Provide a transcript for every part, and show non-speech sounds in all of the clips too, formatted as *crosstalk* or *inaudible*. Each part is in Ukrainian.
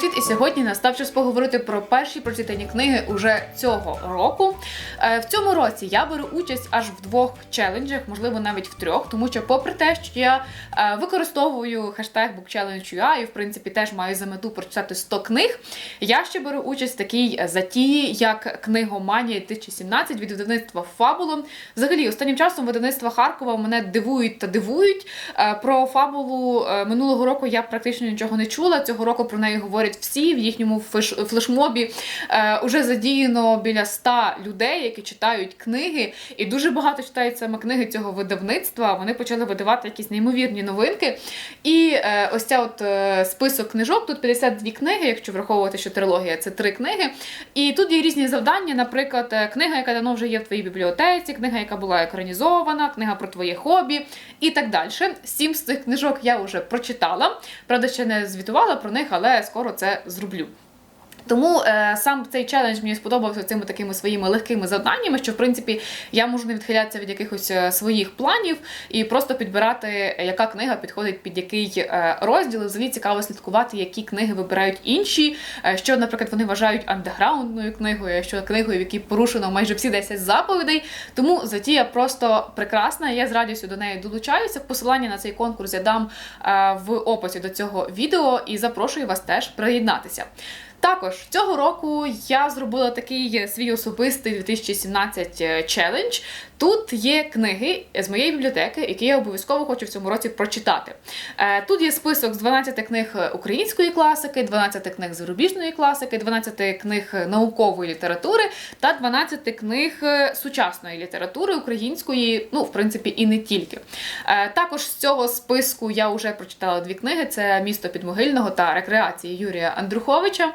Kötü І сьогодні настав час поговорити про перші прочитані книги уже цього року. Е, В цьому році я беру участь аж в двох челенджах, можливо, навіть в трьох, тому що, попри те, що я е, використовую хештег BookChallenge.ua і, в принципі, теж маю за мету прочитати 100 книг. Я ще беру участь в такій затії, як книгоманія 2017 від видавництва Фабуло. Взагалі, останнім часом видавництва Харкова мене дивують та дивують. Е, Про фабулу е, минулого року я практично нічого не чула. Цього року про неї говорять всі. В їхньому флешмобі е, уже задіяно біля 100 людей, які читають книги, і дуже багато читають саме книги цього видавництва. Вони почали видавати якісь неймовірні новинки. І е, ось ця от е, список книжок. Тут 52 книги, якщо враховувати, що трилогія це три книги. І тут є різні завдання. Наприклад, е, книга, яка давно вже є в твоїй бібліотеці, книга, яка була екранізована, книга про твоє хобі і так далі. Сім з цих книжок я вже прочитала. Правда, ще не звітувала про них, але скоро це зроблю. Тому е, сам цей челендж мені сподобався цими такими своїми легкими завданнями, що в принципі я можу не відхилятися від якихось е, своїх планів і просто підбирати, яка книга підходить під який е, розділ. Взагалі цікаво слідкувати, які книги вибирають інші. е, що, наприклад, вони вважають андеграундною книгою, що книгою, в якій порушено майже всі 10 заповідей. Тому затія просто прекрасна. Я з радістю до неї долучаюся. Посилання на цей конкурс я дам е, в описі до цього відео і запрошую вас теж приєднатися. Також цього року я зробила такий свій особистий 2017 челендж. Тут є книги з моєї бібліотеки, які я обов'язково хочу в цьому році прочитати. Е, Тут є список з 12 книг української класики, 12 книг зарубіжної класики, 12 книг наукової літератури та 12 книг е, сучасної літератури української, ну, в принципі, і не тільки. Е, Також з цього списку я вже прочитала дві книги: це Місто підмогильного та рекреації Юрія Андруховича.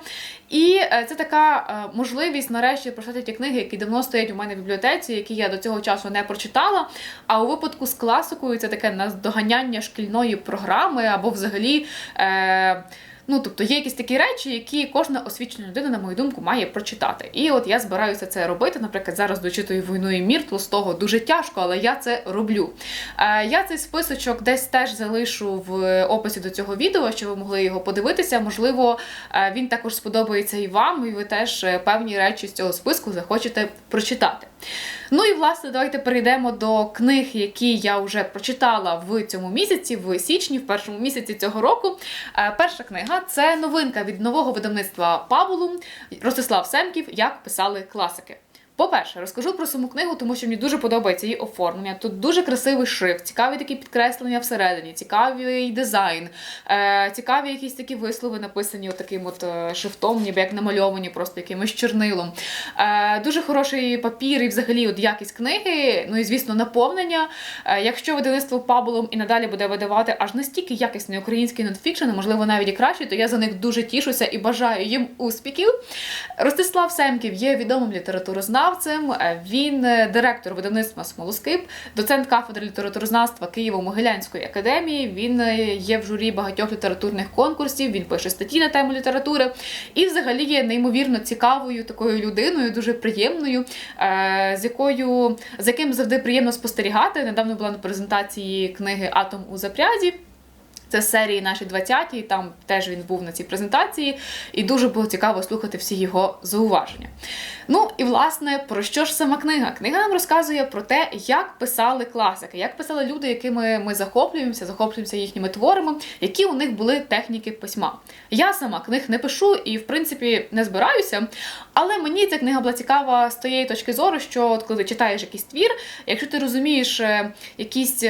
І е, це така е, можливість нарешті прочитати ті книги, які давно стоять у мене в бібліотеці, які я до цього часу не прочитала. А у випадку з класикою це таке наздоганяння шкільної програми або взагалі. Е, Ну, тобто є якісь такі речі, які кожна освічена людина, на мою думку, має прочитати. І от я збираюся це робити. Наприклад, зараз дочитую війну і мір Толстого дуже тяжко, але я це роблю. Е, я цей списочок десь теж залишу в описі до цього відео, щоб ви могли його подивитися. Можливо, е, він також сподобається і вам, і ви теж е, певні речі з цього списку захочете прочитати. Ну і власне, давайте перейдемо до книг, які я вже прочитала в цьому місяці, в січні, в першому місяці цього року. Е, Перша книга це новинка від нового видавництва Пабулу Ростислав Семків, як писали класики. По-перше, розкажу про саму книгу, тому що мені дуже подобається її оформлення. Тут дуже красивий шрифт, цікаві такі підкреслення всередині, цікавий дизайн, е, цікаві якісь такі вислови, написані таким от е, шрифтом, ніби як намальовані просто якимось чорнилом. Е, дуже хороший папір і взагалі от якість книги. Ну і звісно, наповнення. Якщо видавництво Пабулом і надалі буде видавати аж настільки якісний український нонфікшн, можливо, навіть і краще, то я за них дуже тішуся і бажаю їм успіхів. Ростислав Семків є відомим літературознавцем. Е, Він е, директор видавництва Смолоскип, доцент кафедри літературознавства Києво-Могилянської академії. Він е, є в журі багатьох літературних конкурсів. Він пише статті на тему літератури і, взагалі, є неймовірно цікавою такою людиною, дуже приємною, з якою з яким завжди приємно спостерігати. Недавно була на презентації книги Атом у запрязі. Це серії наші 20-ті, там теж він був на цій презентації, і дуже було цікаво слухати всі його зауваження. Ну і власне про що ж сама книга? Книга нам розказує про те, як писали класики, як писали люди, якими ми захоплюємося, захоплюємося їхніми творами, які у них були техніки письма. Я сама книг не пишу і, в принципі, не збираюся. Але мені ця книга була цікава з тієї точки зору, що от коли ти читаєш якийсь твір, якщо ти розумієш е, якісь.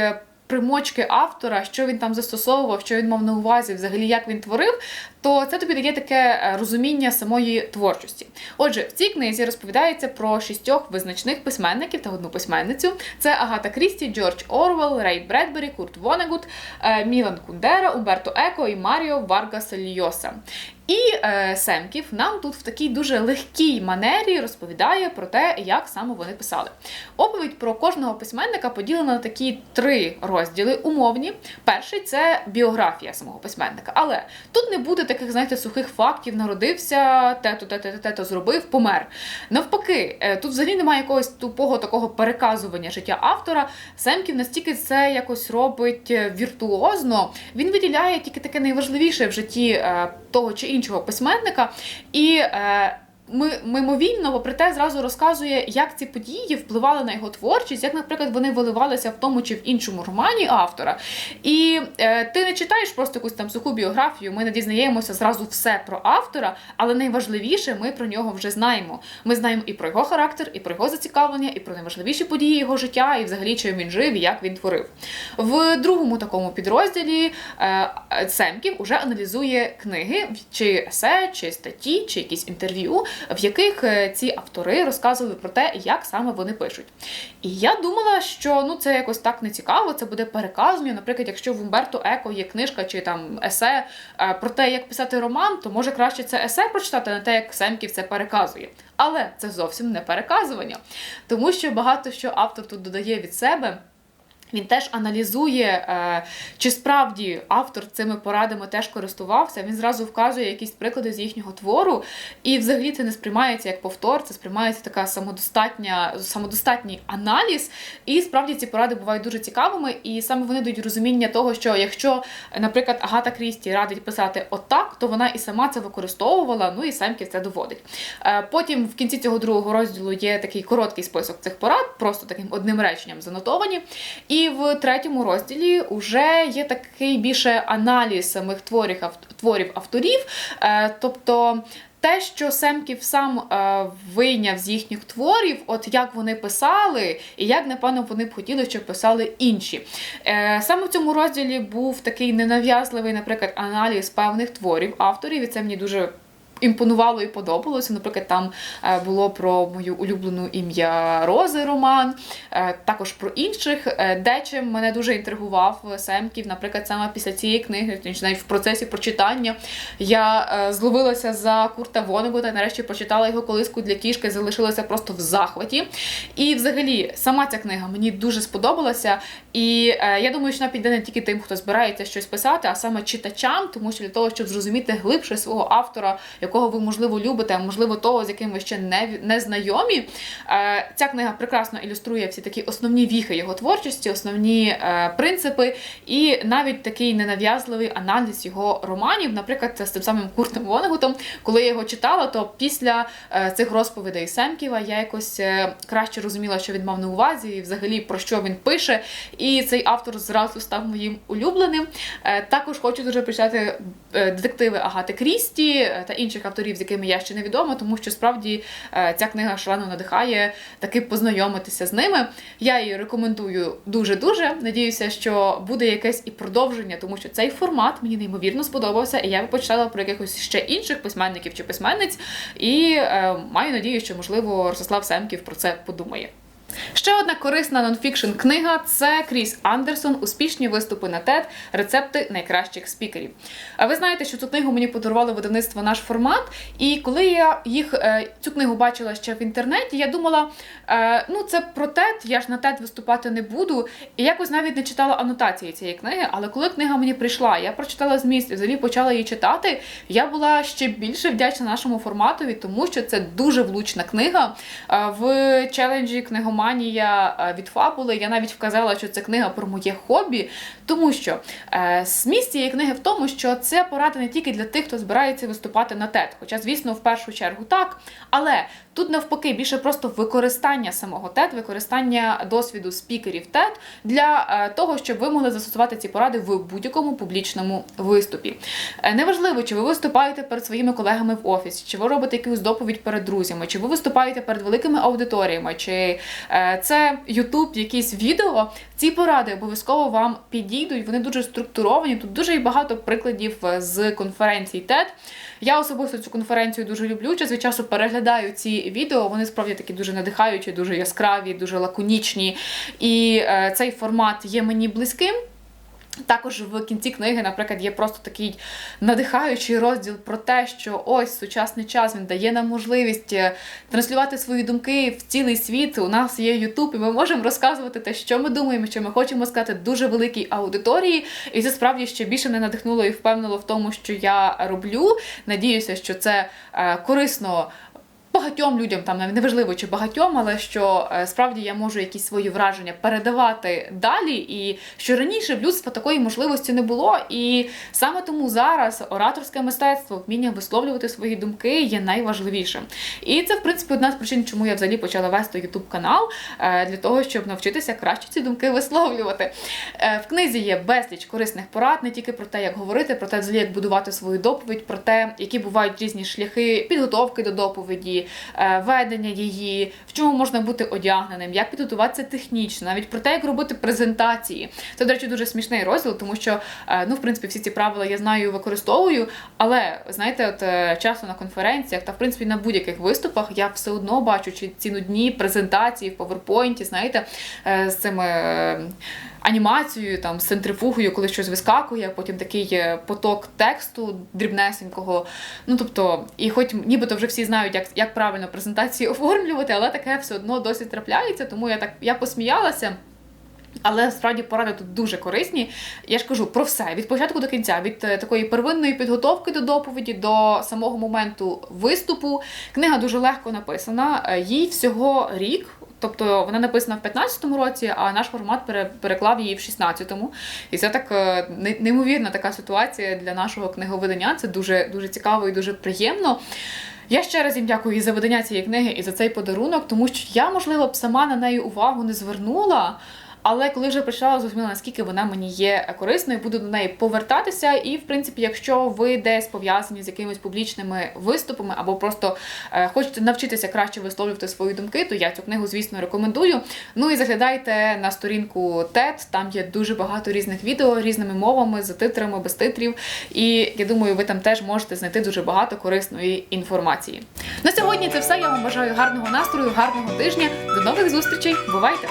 Примочки автора, що він там застосовував, що він мав на увазі, взагалі як він творив, то це тобі дає таке е, розуміння самої творчості. Отже, в цій книзі розповідається про шістьох визначних письменників та одну письменницю. Це Агата Крісті, Джордж Орвел, Рей Бредбері, Курт Вонегут, е, Мілан Кундера, Умберто Еко і Маріо Варгас Льйоса. І е, Семків нам тут в такій дуже легкій манері розповідає про те, як саме вони писали. Оповідь про кожного письменника поділена на такі три розділи умовні. Перший це біографія самого письменника. Але тут не буде таких, знаєте, сухих фактів, народився, тето, тето, тето, зробив, помер. Навпаки, е, тут взагалі немає якогось тупого такого переказування життя автора. Семків настільки це якось робить е, віртуозно. Він виділяє тільки таке найважливіше в житті е, того чи іншого письменника. І е, ми мимовільно, попри те, зразу розказує, як ці події впливали на його творчість, як, наприклад, вони виливалися в тому чи в іншому романі автора. І е, ти не читаєш просто якусь там суху біографію, ми не дізнаємося зразу все про автора, але найважливіше ми про нього вже знаємо. Ми знаємо і про його характер, і про його зацікавлення, і про найважливіші події його життя, і взагалі чим він жив, і як він творив. В другому такому підрозділі е, Семків уже аналізує книги, чи есе, чи статті, чи якісь інтерв'ю в яких е, ці автори розказували про те, як саме вони пишуть. І я думала, що ну це якось так не цікаво, це буде переказування. Наприклад, якщо в Умберто Еко є книжка чи там есе е, про те, як писати роман, то може краще це есе прочитати на те, як Семків це переказує. Але це зовсім не переказування, тому що багато що автор тут додає від себе. Він теж аналізує, е, чи справді автор цими порадами теж користувався. Він зразу вказує якісь приклади з їхнього твору, і взагалі це не сприймається як повтор, це сприймається така самодостатня, самодостатній аналіз. І справді ці поради бувають дуже цікавими, і саме вони дають розуміння того, що якщо, наприклад, Агата Крісті радить писати отак, то вона і сама це використовувала. Ну і Семків це доводить. Е, потім в кінці цього другого розділу є такий короткий список цих порад, просто таким одним реченням занотовані. І і в третьому розділі вже є такий більше аналіз самих творів творів авторів. Е, тобто те, що Семків сам е, вийняв з їхніх творів, от як вони писали, і як, напевно, вони б хотіли, щоб писали інші. Е, Саме в цьому розділі був такий ненав'язливий, наприклад, аналіз певних творів авторів, і це мені дуже імпонувало і подобалося. Наприклад, там е, було про мою улюблену ім'я Рози Роман, е, також про інших. Е, дечим мене дуже інтригував Семків. Наприклад, саме після цієї книги, навіть в процесі прочитання, я зловилася за Курта Вонегута, нарешті прочитала його колиску для кішки, залишилася просто в захваті. І, взагалі, сама ця книга мені дуже сподобалася. І я думаю, що вона піде не тільки тим, хто збирається щось писати, а саме читачам, тому що для того, щоб зрозуміти глибше свого автора, ви, можливо, любите, а можливо, того, з яким ви ще не не знайомі. Е, ця книга прекрасно ілюструє всі такі основні віхи його творчості, основні е, принципи, і навіть такий ненав'язливий аналіз його романів, наприклад, з тим самим Куртом Вонегутом. Коли я його читала, то після е, цих розповідей Семківа я якось краще розуміла, що він мав на увазі, і взагалі про що він пише. І цей автор зразу став моїм улюбленим. Також хочу дуже почати детективи Агати Крісті та інших авторів, з якими я ще не відома, тому що справді е, ця книга шалено надихає таки познайомитися з ними. Я її рекомендую дуже-дуже. Надіюся, що буде якесь і продовження, тому що цей формат мені неймовірно сподобався, і я би почитала про якихось ще інших письменників чи письменниць. І е, маю надію, що можливо Ростислав Семків про це подумає. Ще одна корисна нонфікшн книга це Кріс Андерсон, успішні виступи на TED, рецепти найкращих спікерів. А ви знаєте, що цю книгу мені подарувало видавництво наш формат. І коли я їх е, цю книгу бачила ще в інтернеті, я думала, е, ну це про TED, я ж на TED виступати не буду. І якось навіть не читала анотації цієї книги. Але коли книга мені прийшла, я прочитала зміст і взагалі почала її читати. Я була ще більше вдячна нашому форматові, тому що це дуже влучна книга е, в челенджі книгоманії Романія е, від фабули. Я навіть вказала, що це книга про моє хобі, тому що е, зміст цієї книги в тому, що це порада не тільки для тих, хто збирається виступати на тет. Хоча, звісно, в першу чергу так. Але тут навпаки більше просто використання самого TED, використання досвіду спікерів TED для е, того, щоб ви могли застосувати ці поради в будь-якому публічному виступі. Е, неважливо, чи ви виступаєте перед своїми колегами в офісі, чи ви робите якусь доповідь перед друзями, чи ви виступаєте перед великими аудиторіями, чи Е, це Ютуб, якісь відео. Ці поради обов'язково вам підійдуть. Вони дуже структуровані. Тут дуже багато прикладів е, з конференцій TED. Я особисто цю конференцію дуже люблю. Час від часу переглядаю ці відео. Вони справді такі дуже надихаючі, дуже яскраві, дуже лаконічні. І е, цей формат є мені близьким. Також в кінці книги, наприклад, є просто такий надихаючий розділ про те, що ось сучасний час він дає нам можливість е, транслювати свої думки в цілий світ. У нас є Ютуб, і ми можемо розказувати те, що ми думаємо, що ми хочемо сказати дуже великій аудиторії. І це справді ще більше не надихнуло і впевнило в тому, що я роблю. Надіюся, що це е, корисно багатьом людям, там неважливо чи багатьом, але що е, справді я можу якісь свої враження передавати далі, і що раніше в людства такої можливості не було. І саме тому зараз ораторське мистецтво, вміння висловлювати свої думки є найважливішим. І це, в принципі, одна з причин, чому я взагалі почала вести youtube канал е, для того, щоб навчитися краще ці думки висловлювати. Е, В книзі є безліч корисних порад не тільки про те, як говорити, про те, взагалі, як будувати свою доповідь, про те, які бувають різні шляхи підготовки до доповіді, ведення її, в чому можна бути одягненим, як підготуватися технічно, навіть про те, як робити презентації. Це, до речі, дуже смішний розділ, тому що е, ну, в принципі, всі ці правила я знаю і використовую. Але знаєте, от е, часто на конференціях та в принципі на будь-яких виступах я все одно бачу чи ці нудні презентації в PowerPoint, знаєте, е, з цими. Анімацією, там, з центрифугою, коли щось вискакує, потім такий е, поток тексту дрібнесенького. Ну тобто, і хоч нібито вже всі знають, як, як правильно презентації *laughs* оформлювати, але таке все одно досить трапляється, тому я так я посміялася. Але справді поради тут дуже корисні. Я ж кажу про все від початку до кінця, від е, такої первинної підготовки до доповіді до самого моменту виступу. Книга дуже легко написана. е, Їй всього рік. Тобто вона написана в 15-му році, а наш формат переклав її в 16-му. І це так е, неймовірна така ситуація для нашого книговидання. Це дуже, дуже цікаво і дуже приємно. Я ще раз їм дякую і за видання цієї книги, і за цей подарунок, тому що я, можливо, б сама на неї увагу не звернула. Але коли вже прочитала, зрозуміла, наскільки вона мені є корисною, буду до неї повертатися. І, в принципі, якщо ви десь пов'язані з якимись публічними виступами або просто е, хочете навчитися краще висловлювати свої думки, то я цю книгу, звісно, рекомендую. Ну і заглядайте на сторінку TED, там є дуже багато різних відео різними мовами, з титрами, без титрів. І я думаю, ви там теж можете знайти дуже багато корисної інформації. На сьогодні це все. Я вам бажаю гарного настрою, гарного тижня. До нових зустрічей. Бувайте!